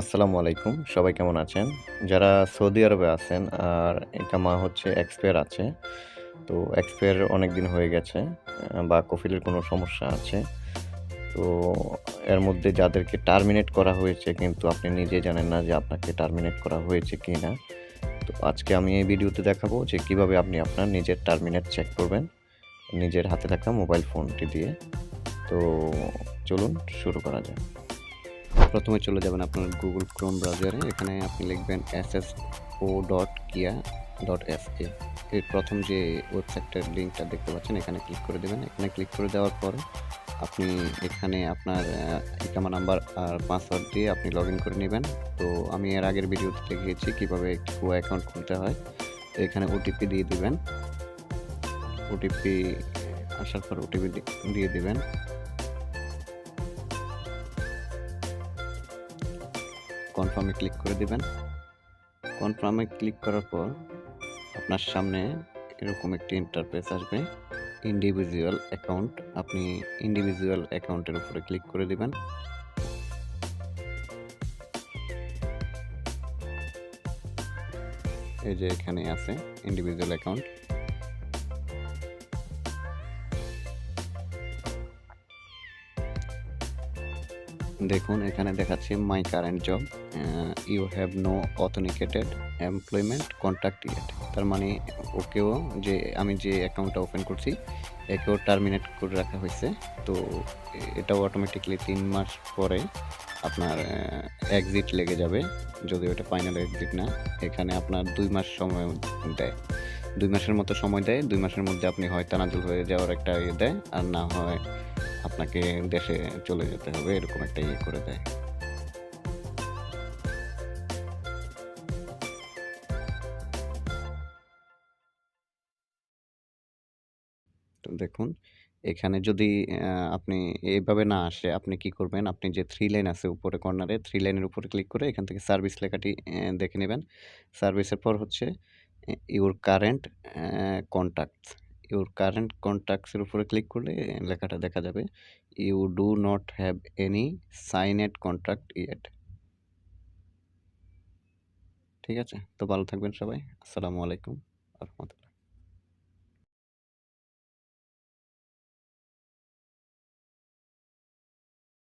আসসালামু আলাইকুম। সবাই কেমন আছেন? যারা সৌদি আরবে আছেন, আর এটা মা হচ্ছে এক্সপায়ার আছে, তো এক্সপায়ার অনেক দিন হয়ে গেছে, বা কফিলের কোনো সমস্যা আছে। তো এর মধ্যে যাদেরকে টার্মিনেট করা হয়েছে, কিন্তু আপনি নিজে জানেন না যে আপনাকে টার্মিনেট করা হয়েছে কি না তো আজকে আমি এই ভিডিওতে দেখাবো যে কীভাবে আপনি আপনার নিজের টার্মিনেট চেক করবেন, নিজের হাতে থাকা মোবাইল ফোনটি দিয়ে। তো চলুন শুরু করা যায় প্রথমে চলে যাবেন আপনার গুগল ক্রোম ব্রাউজারে এখানে আপনি লিখবেন S S O dot Qiwa dot S A এর প্রথম যে ওয়েবসাইটটার লিঙ্কটা দেখতে পাচ্ছেন, এখানে ক্লিক করে দেবেন। এখানে ক্লিক করে দেওয়ার পর আপনি এখানে আপনার ইকামা নাম্বার আর পাসওয়ার্ড দিয়ে আপনি লগ ইন করে নেবেন। তো আমি এর আগের ভিডিওতে দেখিয়েছি কীভাবে একটি অ্যাকাউন্ট খুলতে হয়। তো এখানে ওটিপি দিয়ে দিবেন। ওটিপি আসার পর ওটিপি দিয়ে দিবেন। কনফার্মে ক্লিক করে দিবেন। কনফার্মে ক্লিক করার পর আপনার সামনে এরকম একটি ইন্টারফেস আসবে। ইন্ডিভিজুয়াল অ্যাকাউন্ট আপনি ইন্ডিভিজুয়াল অ্যাকাউন্টের উপরে ক্লিক করে দিবেন। এই যে এখানে আছে ইন্ডিভিজুয়াল অ্যাকাউন্ট দেখুন, এখানে দেখাচ্ছে my current job you have no authenticated employment contact yet তার মানে ওকেও যে আমি যে অ্যাকাউন্টটা ওপেন করছি, একেও টার্মিনেট করে রাখা হয়েছে। তো এটাও অটোমেটিকলি তিন মাস পরে আপনার এক্সিট লেগে যাবে। যদিও এটা ফাইনাল এক্সিট না, এখানে আপনার দুই মাস সময় দেয়। দুই মাসের মতো সময় দেয়, দুই মাসের মধ্যে আপনি হয় তানাজুল হয়ে যাওয়ার একটা ইয়ে দেয়, আর না হয় আপনাকে দেশে চলে যেতে হবে, এরকম একটা ইয়ে করে দেয়। দেখুন, এখানে যদি আপনি এইভাবে না আসে, আপনি কি করবেন? আপনি যে থ্রি লাইন আছে উপরে কর্নারে থ্রি লাইনের উপরে ক্লিক করে এখান থেকে সার্ভিস লেখাটি দেখে নেবেন। সার্ভিসের পর হচ্ছে your current contacts your current কন্ট্যাক্টসের উপরে ক্লিক করলে লেখাটা দেখা যাবে। You do not have any signed contract yet ঠিক আছে? তো ভালো থাকবেন সবাই। আসসালামু আলাইকুম রহমতুল্লাহ।